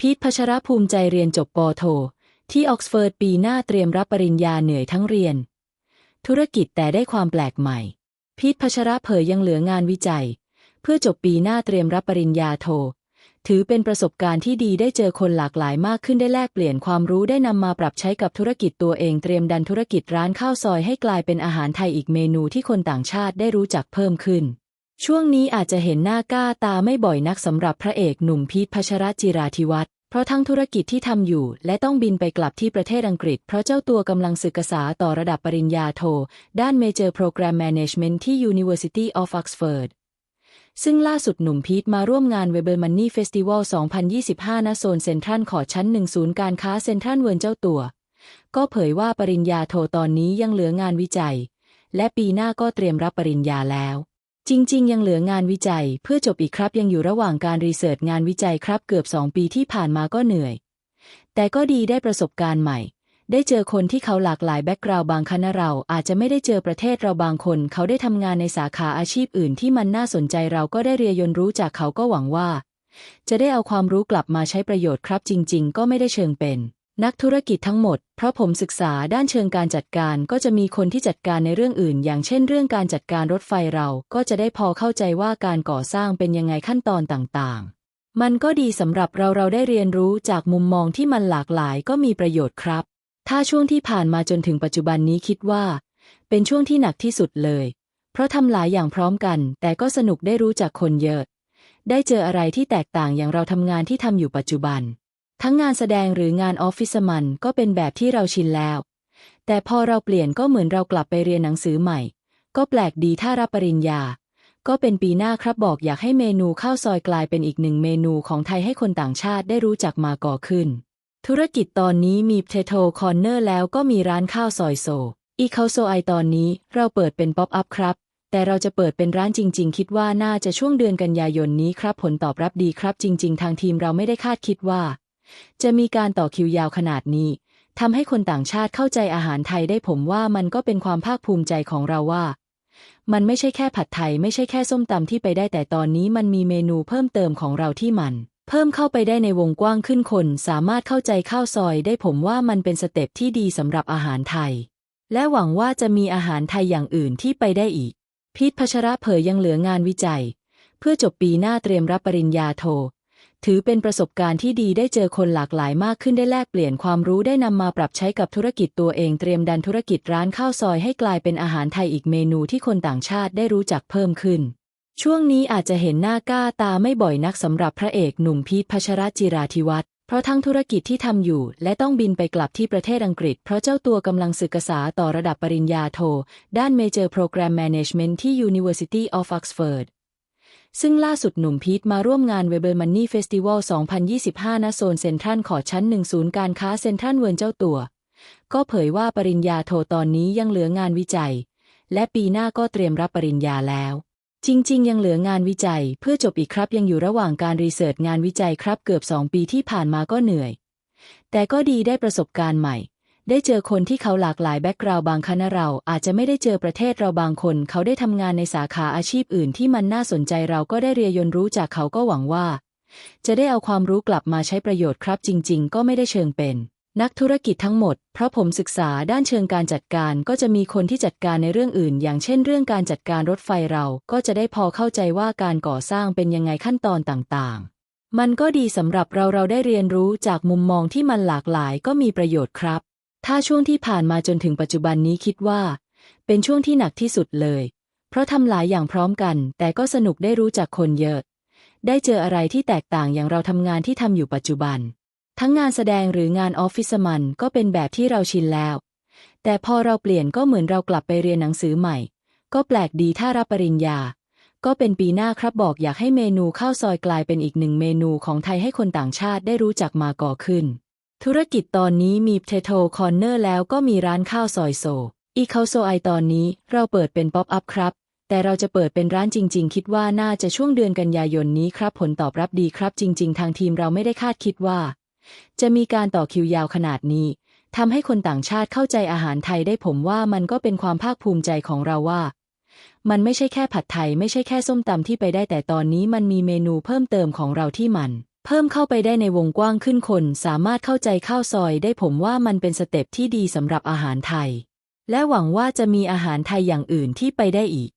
พีทพัชรภูมิใจเรียนจบปโท ที่ออกซฟอร์ดปีหน้าเตรียมรับปริญญาเหนื่อยทั้งเรียน ธุรกิจแต่ได้ความแปลกใหม่ พีทพัชรเผยยังเหลืองานวิจัย เพื่อจบปีหน้าเตรียมรับปริญญาโท ถือเป็นประสบการณ์ที่ดีได้เจอคนหลากหลายมากขึ้นได้แลกเปลี่ยนความรู้ได้นำมาปรับใช้กับธุรกิจตัวเองเตรียมดันธุรกิจร้านข้าวซอยให้กลายเป็นอาหารไทยอีกเมนูที่คนต่างชาติได้รู้จักเพิ่มขึ้น ช่วงนี้อาจจะเห็นหน้าก้าตาไม่บ่อยนักสำหรับพระเอกหนุ่มพีทพัชรจิราธิวัฒน์เพราะทั้งธุรกิจที่ทำอยู่ และต้องบินไปกลับที่ประเทศอังกฤษ เพราะเจ้าตัวกำลังศึกษาต่อระดับปริญญาโท ด้าน Major Program Management ที่ University of Oxford ซึ่งล่าสุดหนุ่มพีทมาร่วมงาน w e b e r Money Festival 2025 ณ โซนเซ็นทรัลขอชั้นหนึ่งศูนย์การค้าเซ็นทรัลเวิร์เจ้าตัว ก็เผยว่าปริญญาโทตอนนี้ยังเหลืองานวิจัย และปีหน้าก็เตรียมรับปริญญาแล้ว จริง ๆ ยังเหลืองานวิจัยเพื่อจบอีกครับยังอยู่ระหว่างการรีเสิร์ชงานวิจัยครับเกือบ 2 ปีที่ผ่านมาก็เหนื่อย แต่ก็ดีได้ประสบการณ์ใหม่ ได้เจอคนที่เขาหลากหลายแบ็กกราวบางคณะเราอาจจะไม่ได้เจอประเทศเราบางคน เขาได้ทำงานในสาขาอาชีพอื่นที่มันน่าสนใจเราก็ได้เรียนรู้จากเขาก็หวังว่า จะได้เอาความรู้กลับมาใช้ประโยชน์ครับจริง ๆ ก็ไม่ได้เชิงเป็น นักธุรกิจทั้งหมด เพราะผมศึกษาด้านเชิงการจัดการก็จะมีคนที่จัดการในเรื่องอื่น อย่างเช่นเรื่องการจัดการรถไฟเราก็จะได้พอเข้าใจว่าการก่อสร้างเป็นยังไงขั้นตอนต่างๆ มันก็ดีสำหรับเราเราได้เรียนรู้จากมุมมองที่มันหลากหลายก็มีประโยชน์ครับ ถ้าช่วงที่ผ่านมาจนถึงปัจจุบันนี้คิดว่า เป็นช่วงที่หนักที่สุดเลย เพราะทำหลายอย่างพร้อมกัน แต่ก็สนุกได้รู้จักคนเยอะ ได้เจออะไรที่แตกต่างอย่างเราทำงานที่ทำอยู่ปัจจุบัน ทั้งงานแสดงหรืองานออฟฟิศมันก็เป็นแบบที่เราชินแล้ว แต่พอเราเปลี่ยนก็เหมือนเรากลับไปเรียนหนังสือใหม่ ก็แปลกดีถ้ารับปริญญา ก็เป็นปีหน้าครับบอกอยากให้เมนูข้าวซอยกลายเป็นอีกหนึ่งเมนูของไทยให้คนต่างชาติได้รู้จักมาก่อขึ้น ธุรกิจตอนนี้มีเทโทคอนเนอร์แล้วก็มีร้านข้าวซอยโซอีเคาโซไอตอนนี้เราเปิดเป็นป๊อปอัพครับ แต่เราจะเปิดเป็นร้านจริง ๆ คิดว่าน่าจะช่วงเดือนกันยายนนี้ครับ ผลตอบรับดีครับ จริง ๆ ทางทีมเราไม่ได้คาดคิดว่า จะมีการต่อคิวยาวขนาดนี้ทำให้คนต่างชาติเข้าใจอาหารไทยได้ผมว่ามันก็เป็นความภาคภูมิใจของเราว่า มันไม่ใช่แค่ผัดไทยไม่ใช่แค่ส้มตำที่ไปได้แต่ตอนนี้มันมีเมนูเพิ่มเติมของเราที่มัน เพิ่มเข้าไปได้ในวงกว้างขึ้นคน สามารถเข้าใจข้าวซอยได้ผมว่ามันเป็นสเต็ปที่ดีสำหรับอาหารไทย และหวังว่าจะมีอาหารไทยอย่างอื่นที่ไปได้อีกพีทพัชระเผยยังเหลืองานวิจัย เพื่อจบปีหน้าเตรียมรับปริญญาโท ถือเป็นประสบการณ์ที่ดีได้เจอคนหลากหลายมากขึ้นได้แลกเปลี่ยนความรู้ได้นำมาปรับใช้กับธุรกิจตัวเองเตรียมดันธุรกิจร้านข้าวซอยให้กลายเป็นอาหารไทยอีกเมนูที่คนต่างชาติได้รู้จักเพิ่มขึ้น ช่วงนี้อาจจะเห็นหน้าก้าตาไม่บ่อยนักสำหรับพระเอกหนุ่มพีทพัชรจิราธิวัฒน์เพราะทั้งธุรกิจที่ทำอยู่ และต้องบินไปกลับที่ประเทศอังกฤษ เพราะเจ้าตัวกำลังศึกษาต่อระดับปริญญาโท ด้าน Major Program Management ที่ University of Oxford ซึ่งล่าสุดหนุ่มพีทมาร่วมงาน w e b e r Money Festival 2025 ณ โซนเซ็นทรัลขอชั้นหนึ่งศูนย์การค้าเซ็นทรัลเวิร์เจ้าตัว ก็เผยว่าปริญญาโทตอนนี้ยังเหลืองานวิจัย และปีหน้าก็เตรียมรับปริญญาแล้ว จริง ๆ ยังเหลืองานวิจัย เพื่อจบอีกครับยังอยู่ระหว่างการรีเสิร์ชงานวิจัยครับเกือบ 2 ปีที่ผ่านมาก็เหนื่อย แต่ก็ดีได้ประสบการณ์ใหม่ ได้เจอคนที่เขาหลากหลายแบ็กกราวด์บางคณะเราอาจจะไม่ได้เจอประเทศเราบางคน เขาได้ทำงานในสาขาอาชีพอื่นที่มันน่าสนใจเราก็ได้เรียนรู้จากเขาก็หวังว่า จะได้เอาความรู้กลับมาใช้ประโยชน์ครับจริง ๆ ก็ไม่ได้เชิงเป็น นักธุรกิจทั้งหมด เพราะผมศึกษาด้านเชิงการจัดการก็จะมีคนที่จัดการในเรื่องอื่น อย่างเช่น เรื่องการจัดการรถไฟเราก็จะได้พอเข้าใจว่าการก่อสร้างเป็นยังไงขั้นตอนต่างๆ มันก็ดีสำหรับเราเราได้เรียนรู้จากมุมมองที่มันหลากหลายก็มีประโยชน์ครับ ถ้าช่วงที่ผ่านมาจนถึงปัจจุบันนี้คิดว่า เป็นช่วงที่หนักที่สุดเลย เพราะทำหลายอย่างพร้อมกัน แต่ก็สนุกได้รู้จักคนเยอะ ได้เจออะไรที่แตกต่างอย่างเราทำงานที่ทำอยู่ปัจจุบัน ทั้งงานแสดงหรืองานออฟฟิศมันก็เป็นแบบที่เราชินแล้ว แต่พอเราเปลี่ยนก็เหมือนเรากลับไปเรียนหนังสือใหม่ ก็แปลกดีถ้ารับปริญญา ก็เป็นปีหน้าครับบอกอยากให้เมนูข้าวซอยกลายเป็นอีกหนึ่งเมนูของไทยให้คนต่างชาติได้รู้จักมาก่อขึ้น ธุรกิจตอนนี้มีเทโทคอนเนอร์แล้วก็มีร้านข้าวซอยโซ อีเคาโซไอตอนนี้เราเปิดเป็นป๊อปอัพครับ แต่เราจะเปิดเป็นร้านจริง ๆ คิดว่าน่าจะช่วงเดือนกันยายนนี้ครับ ผลตอบรับดีครับ จริง ๆ ทางทีมเราไม่ได้คาดคิดว่า จะมีการต่อคิวยาวขนาดนี้ทำให้คนต่างชาติเข้าใจอาหารไทยได้ผมว่ามันก็เป็นความภาคภูมิใจของเราว่า มันไม่ใช่แค่ผัดไทย ไม่ใช่แค่ส้มตำที่ไปได้แต่ตอนนี้มันมีเมนูเพิ่มเติมของเราที่มัน เพิ่มเข้าไปได้ในวงกว้างขึ้นคนสามารถเข้าใจข้าวซอยได้ผมว่ามันเป็นสเต็ปที่ดีสำหรับอาหารไทย และหวังว่าจะมีอาหารไทยอย่างอื่นที่ไปได้อีก